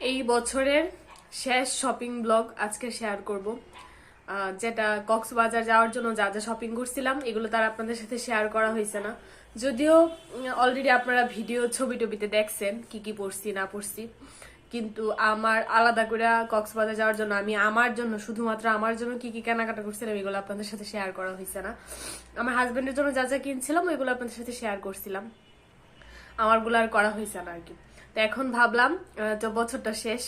এই বছরের শেষ শপিং ব্লগ আজকে শেয়ার করব। যেটা কক্সবাজার যাওয়ার জন্য যা যা শপিং করছিলাম, এগুলো তার আপনাদের সাথে শেয়ার করা হয়েছে না। যদিও অলরেডি আপনারা ভিডিও ছবি টবিতে দেখছেন কি কি পড়ছি, না পড়ছি। কিন্তু আমার আলাদা করে কক্সবাজার যাওয়ার জন্য, আমি আমার জন্য, শুধুমাত্র আমার জন্য কি কি কেনাকাটা করছিলাম, এগুলো আপনাদের সাথে শেয়ার করা হয়েছে না। আমার হাজব্যান্ডের জন্য যা যা কিনছিলাম ওইগুলো আপনাদের সাথে শেয়ার করছিলাম। আমারগুলো আর করা হয়েছে না আর কি। তো এখন ভাবলাম তো বছরটা শেষ।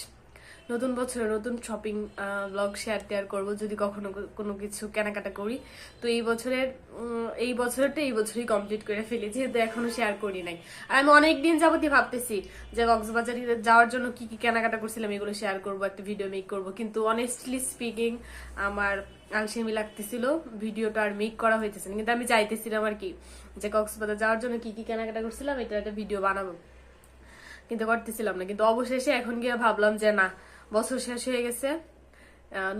নতুন বছরে নতুন শপিং ব্লগ শেয়ার টেয়ার করব, যদি কখনো কোনো কিছু কেনাকাটা করি। তো এই বছরের এই বছরটা এই বছরই কমপ্লিট করে ফেলি, যেহেতু এখনও শেয়ার করি নাই। আর আমি অনেক দিন যাবতই ভাবতেছি যে কক্সবাজারে যাওয়ার জন্য কি কি কেনাকাটা করছিলাম, এগুলো শেয়ার করব, একটা ভিডিও মেক করব। কিন্তু অনেস্টলি স্পিকিং আমার আলসেমি লাগতেছিল ভিডিওটা আর মেক করা হইতেছে কিন্তু আমি চাইতেছিলাম আর কি, যে কক্সবাজার যাওয়ার জন্য কি কি কেনাকাটা করছিলাম, এটা একটা ভিডিও বানাবো। কিন্তু করতেছিলাম না। কিন্তু অবশেষে এখন গিয়ে ভাবলাম যে না, বছর শেষ হয়ে গেছে।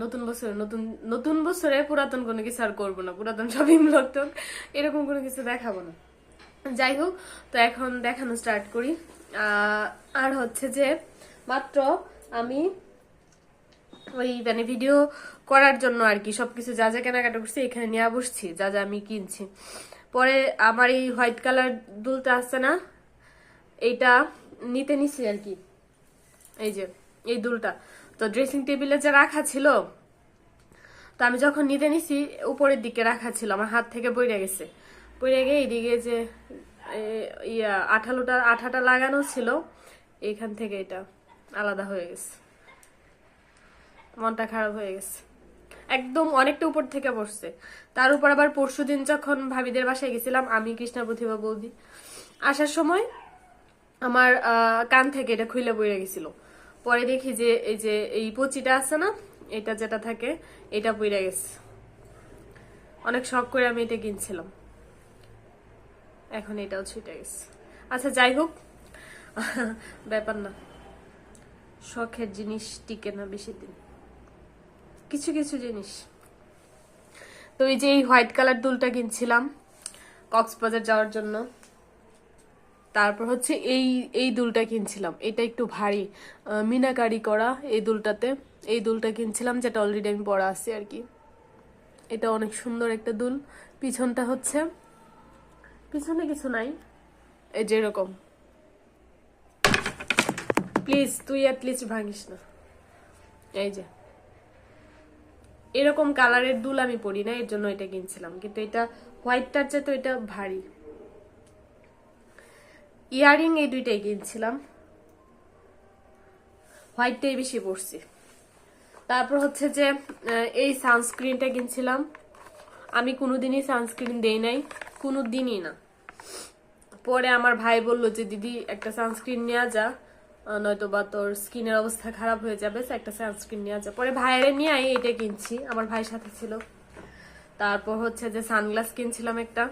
নতুন বছরে, নতুন নতুন বছরে পুরাতন কোনো কিছু আর করব না। পুরাতন ব্লগ তো এরকম কোনো কিছু দেখাবো না। যাই হোক, তো এখন দেখানো স্টার্ট করি। আর হচ্ছে যে মাত্র আমি ওই মানে ভিডিও করার জন্য আর কি সবকিছু যা যা কেনাকাটা করছি এখানে নিয়ে বসছি, যা যা আমি কিনছি। পরে আমার এই হোয়াইট কালার দুলটা আসছে না, এইটা নিতে নিছি আর কি। এই যে, এই দুলটা। তো ড্রেসিং টেবিলে যে রাখা ছিল, তো আমি যখন নিতে নিছি, উপরের দিকে রাখা ছিল, আমার হাত থেকে বইরে গেছে। বইরে গিয়ে এইদিকে যে ইয়া, আঠালোটা, আঠাটা লাগানো ছিল, এইখান থেকে এটা আলাদা হয়ে গেছে। মনটা খারাপ হয়ে গেছে। একদম অনেকটা উপর থেকে পড়ছে। তার উপর আবার পরশু দিন যখন ভাবিদের বাসায় গেছিলাম, আমি কৃষ্ণা প্রতিভা বৌদি। আসার সময় আমার কান থেকে এটা খুলে বইরে গেছিল। পরে দেখি যে এই যে এই পচিটা আছে না, এটা যেটা থাকে, এটা বইরে গেছে। অনেক শখ করে আমি এটা কিনছিলাম। এখন এটাও ছুটে গেছে। আচ্ছা যাই হোক, ব্যাপার না। শখের জিনিস টিকে না বেশি দিন। কিছু কিছু জিনিস। তো এই যে এই হোয়াইট কালার দুলটা কিনছিলাম, কক্সবাজার যাওয়ার জন্য। তারপর হচ্ছে এই এই দুলটা কিনছিলাম। এটা একটু ভারী। মিনাকারি করা এই দুলটাতে। এই দুলটা কিনছিলাম যেটা অলরেডি আমি পরা আছি আর কি। এটা অনেক সুন্দর একটা দুল। পিছনটা হচ্ছে, পিছনে কিছু নাই। এই যে এরকম। প্লিজ তুই অ্যাটলিস্ট ভাঙিস না। এই যে। এরকম কালারের দুল আমি পরি না, এর জন্য এটা কিনছিলাম। কিন্তু এটা হোয়াইটটার চেয়ে তো এটা ভারী। ইয়ারিং এই দুইটাই কিনছিলাম। হোয়াইটটাই বেশি পড়ছি তারপর হচ্ছে যে এই সানস্ক্রিনটা কিনছিলাম। আমি কোনোদিনই সানস্ক্রিন দেই নাই কোনো দিনই না। পরে আমার ভাই বলল যে, দিদি, একটা সানস্ক্রিন নেওয়া যা। নয়তো বা তোর স্কিনের অবস্থা খারাপ হয়ে যাবে একটা সানস্ক্রিন নেওয়া যা। পরে ভাইয়ের নিয়ে আই এটা কিনছি। আমার ভাইয়ের সাথে ছিল। তারপর হচ্ছে যে, সানগ্লাস কিনছিলাম একটা।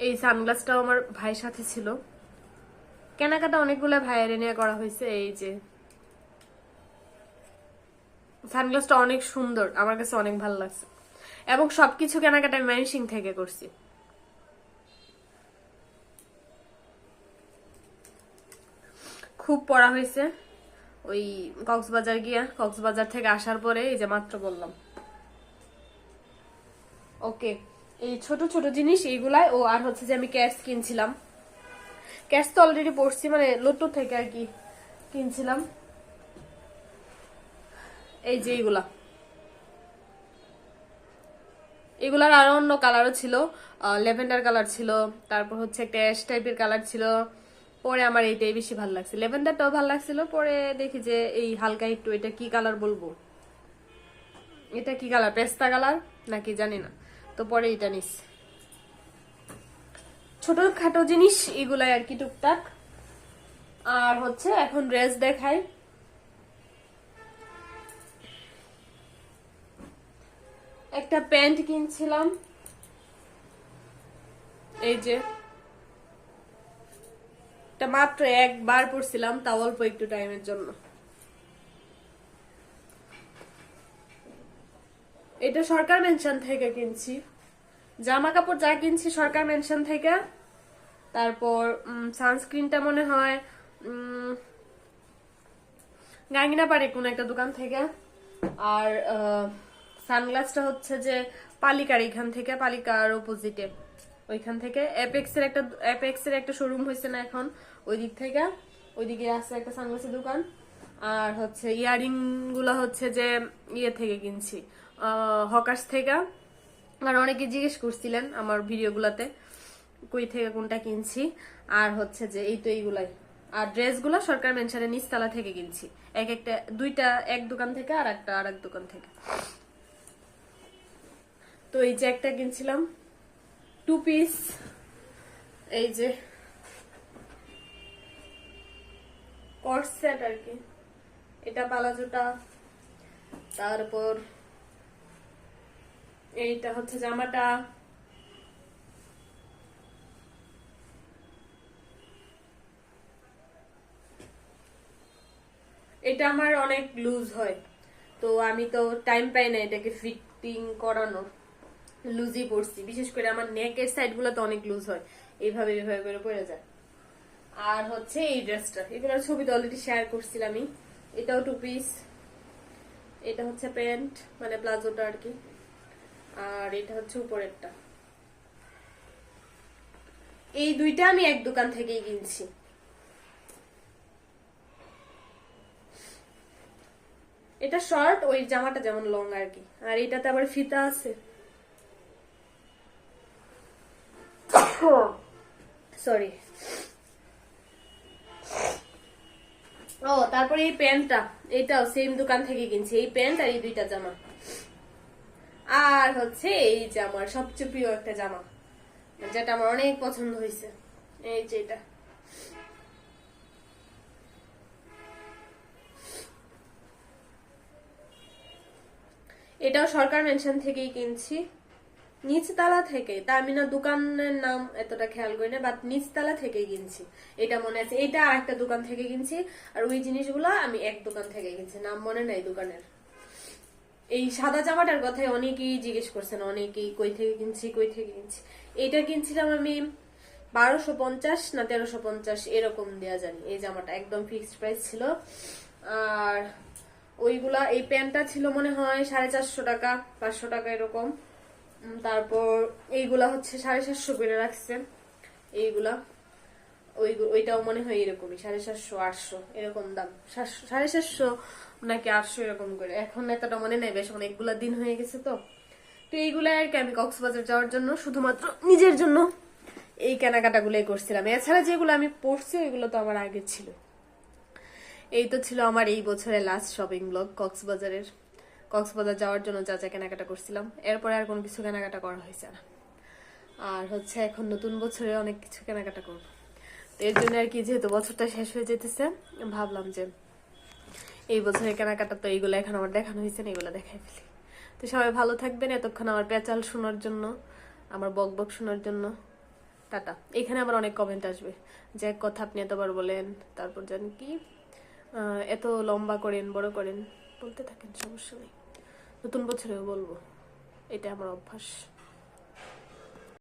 এই সানগ্লাসটাও আমার ভাইয়ের সাথে ছিল। কেনাকাটা অনেকগুলো ভাইয়ের নিয়ে করা হয়েছে, এই যে। সানগ্লাসটা অনেক সুন্দর, আমার কাছে অনেক ভালো লাগছে। এবং সবকিছু কেনাকাটা ম্যানসিং থেকে করছি। খুব পড়া হয়েছে ওই কক্সবাজার গিয়া। কক্সবাজার থেকে আসার পরে এই যে মাত্র বললাম। ওকে। এই ছোট ছোট জিনিস এইগুলাই, ও আর হচ্ছে যে আমি ক্যাটস কিনছিলাম। ক্যাটস তো অলরেডি পড়ছি মানে লোটো থেকে আর কি কিনছিলাম। এই যে এইগুলা। এগুলার আরও অন্য কালারও ছিল লেভেন্ডার কালার ছিল, তারপর হচ্ছে একটা অ্যাশ টাইপের কালার ছিল। পরে আমার এইটাই বেশি ভালো লাগছে। লেভেন্ডারটাও ভালো লাগছিল, পরে দেখি যে এই হালকা একটু এটা কি কালার বলব? এটা কি কালার পেস্তা কালার নাকি জানি না। তো পরে এটা নিস। ছোট খাটো জিনিস, এগুলাই আর কি টুকটাক। আর হচ্ছে এখন ড্রেস দেখাই। একটা প্যান্ট কিনছিলাম। এই যে। মাত্র একবার পরছিলাম তা অল্প একটু টাইমের জন্য। এটা সরকার মেনশন থেকে কিনছি। জামা কাপড় যা কিনছি সরকার মেনশন থেকে। তারপর সানস্ক্রিনটা মনে হয় গাঙ্গিনা পারে কোন একটা দোকান থেকে। আর সানগ্লাসটা হচ্ছে যে পালিকার এখান থেকে, পালিকার অপোজিটে ওইখান থেকে। অ্যাপেক্সের একটা অ্যাপেক্সের একটা শোরুম হয়েছে না এখন, ওই দিক থেকে। ওইদিকে আছে একটা সানগ্লাসের দোকান। আর হচ্ছে ইয়ারিংগুলো হচ্ছে যে ইয়ে থেকে কিনছি। হকার্স থেকে। আর অনেকে জিজ্ঞেস করছিলেন আমার ভিডিওগুলোতে, কই থেকে কোনটা কিনছি? আর হচ্ছে যে এই তো এইগুলাই। আর ড্রেসগুলো সরকার মেনশনের নিচতলা থেকে কিনছি। এক একটা, দুইটা এক দোকান থেকে আর একটা আর এক দোকান থেকে। তো এই যে একটা কিনছিলাম টু পিস এই যে কর্সেট আর কি। এটা পালাজোটা তারপর এইটা হচ্ছে জামাটা। এটা আমার অনেক লুজ হয়, তো আমি তো টাইম পাই না এটাকে ফিটিং করানোর। লুজই পড়ছি বিশেষ করে আমার নেকের সাইডগুলো তো অনেক লুজ হয়। এইভাবে এইভাবে করে পড়ে যায়। আর হচ্ছে এই ড্রেসটা এগুলোর ছবি তো অলরেডি শেয়ার করছিলাম আমি এটাও টু পিস এটা হচ্ছে প্যান্ট মানে প্লাজোটা আর কি। আর এটা হচ্ছে উপরেরটা। এই দুইটা আমি এক দোকান থেকেই কিনছি। এটা শর্ট, ওই জামাটা যেমন লং আর কি। আর এটাতে আবার ফিতা আছে। সরি ও, তারপরে এই প্যান্টটা, এটাও সেম দোকান থেকে কিনছি। এই প্যান্ট আর এই দুইটা জামা। আর হচ্ছে এই জামার সবচেয়ে প্রিয় একটা জামা, যেটা আমার অনেক পছন্দ হয়েছে। এই যে এটা। এটাও সরকার মেনশন থেকেই কিনছি। নিচতলা থেকে, তা আমি না দোকানের নাম এতটা খেয়াল করি না বাট নিচতলা থেকে কিনছি। এটা মনে আছে, এটা আর একটা দোকান থেকে কিনছি, আর ওই জিনিসগুলো আমি এক দোকান থেকে কিনছি, নাম মনে নাই দোকানের। এই সাদা জামাটার কথাই অনেকেই জিজ্ঞেস করছেন, অনেকেই কই থেকে কিনছি, কই থেকে কিনছি। এটা কিনছিলাম আমি বারোশো পঞ্চাশ না তেরোশো পঞ্চাশ, এরকম দেওয়া জানি। এই জামাটা একদম ফিক্সড প্রাইস ছিল। আর ওইগুলা, এই প্যান্টটা ছিল মনে হয় সাড়ে চারশো টাকা, পাঁচশো টাকা এরকম। তারপর এইগুলা হচ্ছে সাড়ে সাতশো করে রাখছে। এইগুলা ওই ওইটাও মনে হয় এরকমই, সাড়ে সাতশো, আটশো, এরকম দাম। সাড়ে সাতশো নাকি আটশো এরকম করে। এখন এতটা মনে নেই, বেশ অনেকগুলা দিন হয়ে গেছে তো। তো এইগুলো আর কি আমি কক্সবাজার যাওয়ার জন্য শুধুমাত্র নিজের জন্য এই কেনাকাটাগুলোই করছিলাম। এছাড়া যেগুলো আমি পড়ছি, ওইগুলো তো আমার আগে ছিল। এই তো ছিল আমার এই বছরের লাস্ট শপিং ব্লগ কক্সবাজারের। কক্সবাজার যাওয়ার জন্য যা যা কেনাকাটা করছিলাম। এরপরে আর কোনো কিছু কেনাকাটা করা হয়েছে না। আর হচ্ছে এখন নতুন বছরে অনেক কিছু কেনাকাটা করব। তো এর জন্য আর কি যেহেতু বছরটা শেষ হয়ে যেতেছে, ভাবলাম যে এই বছরের কেনাকাটা তো এইগুলো এখন আমার দেখানো হয়েছে না এগুলো দেখাই ফেলি। তো সবাই ভালো থাকবেন, এতক্ষণ আমার পেঁচাল শোনার জন্য, আমার বক বক শোনার জন্য। টাটা। এখানে আমার অনেক কমেন্ট আসবে। যে এক কথা আপনি এতবার বলেন, তারপর জানি কি এত লম্বা করেন, বড় করেন, বলতে থাকেন, সমস্যা নেই। নতুন বছরেও বলব, এটা আমার অভ্যাস।